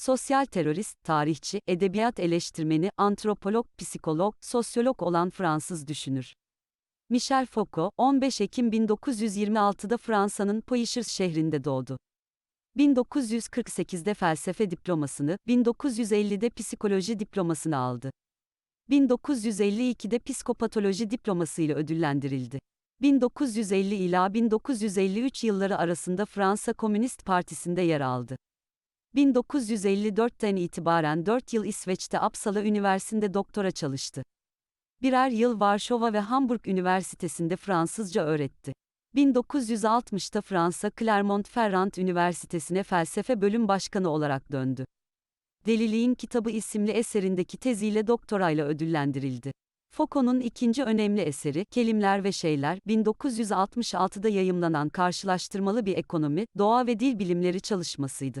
sosyal terörist, tarihçi, edebiyat eleştirmeni, antropolog, psikolog, sosyolog olan Fransız düşünür. Michel Foucault, 15 Ekim 1926'da Fransa'nın Poitiers şehrinde doğdu. 1948'de felsefe diplomasını, 1950'de psikoloji diplomasını aldı. 1952'de psikopatoloji diplomasıyla ödüllendirildi. 1950 ila 1953 yılları arasında Fransa Komünist Partisi'nde yer aldı. 1954'ten itibaren 4 yıl İsveç'te Uppsala Üniversitesi'nde doktora çalıştı. Birer yıl Varşova ve Hamburg Üniversitesi'nde Fransızca öğretti. 1960'ta Fransa Clermont-Ferrand Üniversitesi'ne felsefe bölüm başkanı olarak döndü. Deliliğin Kitabı isimli eserindeki teziyle doktorayla ödüllendirildi. Foucault'un ikinci önemli eseri, Kelimler ve Şeyler, 1966'da yayımlanan karşılaştırmalı bir ekonomi, doğa ve dil bilimleri çalışmasıydı.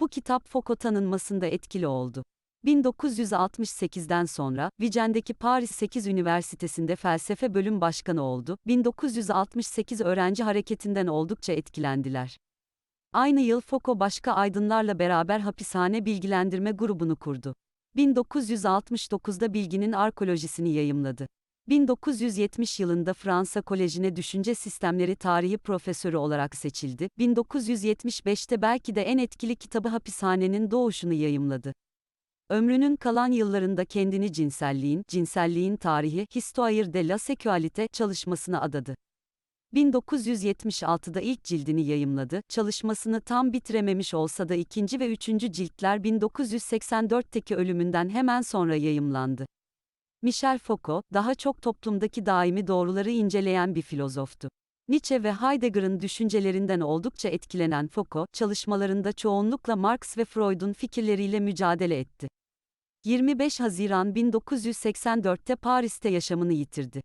Bu kitap Foucault tanınmasında etkili oldu. 1968'den sonra, Vicenne'deki Paris 8 Üniversitesi'nde felsefe bölüm başkanı oldu. 1968 öğrenci hareketinden oldukça etkilendiler. Aynı yıl Foucault başka aydınlarla beraber hapishane bilgilendirme grubunu kurdu. 1969'da bilginin arkeolojisini yayımladı. 1970 yılında Fransa Koleji'ne düşünce sistemleri tarihi profesörü olarak seçildi. 1975'te belki de en etkili kitabı Hapishanenin Doğuşunu yayımladı. Ömrünün kalan yıllarında kendini cinselliğin, cinselliğin tarihi, Histoire de la Sexualité çalışmasına adadı. 1976'da ilk cildini yayımladı, çalışmasını tam bitirememiş olsa da ikinci ve üçüncü ciltler 1984'teki ölümünden hemen sonra yayımlandı. Michel Foucault, daha çok toplumdaki daimi doğruları inceleyen bir filozoftu. Nietzsche ve Heidegger'ın düşüncelerinden oldukça etkilenen Foucault, çalışmalarında çoğunlukla Marx ve Freud'un fikirleriyle mücadele etti. 25 Haziran 1984'te Paris'te yaşamını yitirdi.